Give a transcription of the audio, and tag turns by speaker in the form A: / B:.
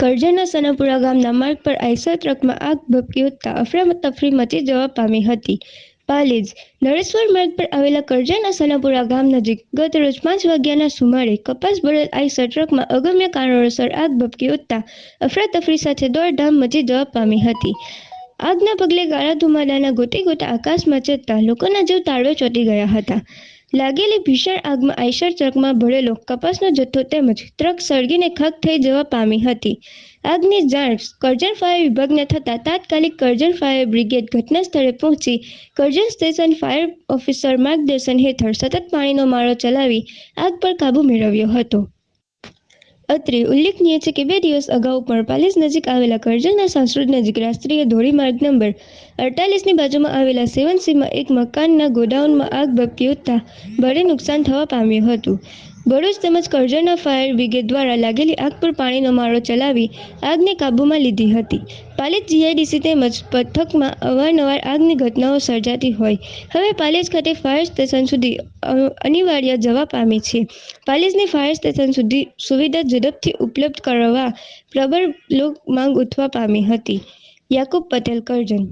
A: કરજણના સનાપુરા ગામના માર્ગ પર આઈસર ટ્રકમાં આગ ભભકી ઉઠતા અફરાતફરી મચી જવા પામી હતી. પાલેજ નરેશ્વર માર્ગ પર આવેલા કરજણના સનાપુરા ગામ નજીક ગત રોજ પાંચ વાગ્યાના સુમારે કપાસ ભરેલ આઈસર ટ્રકમાં અગમ્ય કારણોસર આગ ભભકી ઉઠતા અફરાતફરી સાથે દોડધામ મચી જવા પામી હતી. આગના પગલે ગાળા ધુમાડાના ગોતે ગોટા આકાશમાં ચડતા લોકોના જીવ તાળવે ચોંટી ગયા હતા. લાગેલી ભીષણ આગમાં આઈશર ટ્રકમાં ભળેલો કપાસનો જથ્થો તેમજ ટ્રક સળગીને ખક થઈ જવા પામી હતી. આગની જાણ કરજણ ફાયર વિભાગને થતાં તાત્કાલિક કરજણ ફાયર બ્રિગેડ ઘટના સ્થળે પહોંચી કરજણ સ્ટેશન ફાયર ઓફિસર માર્ગદર્શન હેઠળ સતત પાણીનો માળો ચલાવી આગ પર કાબૂ મેળવ્યો હતો. અત્રે ઉલ્લેખનીય છે કે બે દિવસ અગાઉ પણ પાલીસ નજીક આવેલા કરજણના સાંસ્કૃત નજીક રાષ્ટ્રીય ધોરીમાર્ગ નંબર અડતાલીસની બાજુમાં આવેલા સેવન સીમાં એક મકાનના ગોડાઉનમાં આગ ભભકી ઉઠતા ભારે નુકસાન થવા પામ્યું હતું. ભરૂચ તેમજ કરજણના ફાયર બ્રિગેડ દ્વારા લાગેલી આગ પર પાણીનો માળો ચલાવી આગને કાબૂમાં લીધી હતી. પાલેજ જીઆઈડીસી તેમજ પથકમાં અવારનવાર આગની ઘટનાઓ સર્જાતી હોય. હવે પાલેજ ખાતે ફાયર સ્ટેશન સુધી અનિવાર્ય જવા પામી છે. પાલેજની ફાયર સ્ટેશન સુધી સુવિધા ઝડપથી ઉપલબ્ધ કરવા પ્રબળ લોક માંગ ઉઠવા પામી હતી. યાકુબ પટેલ, કરજણ.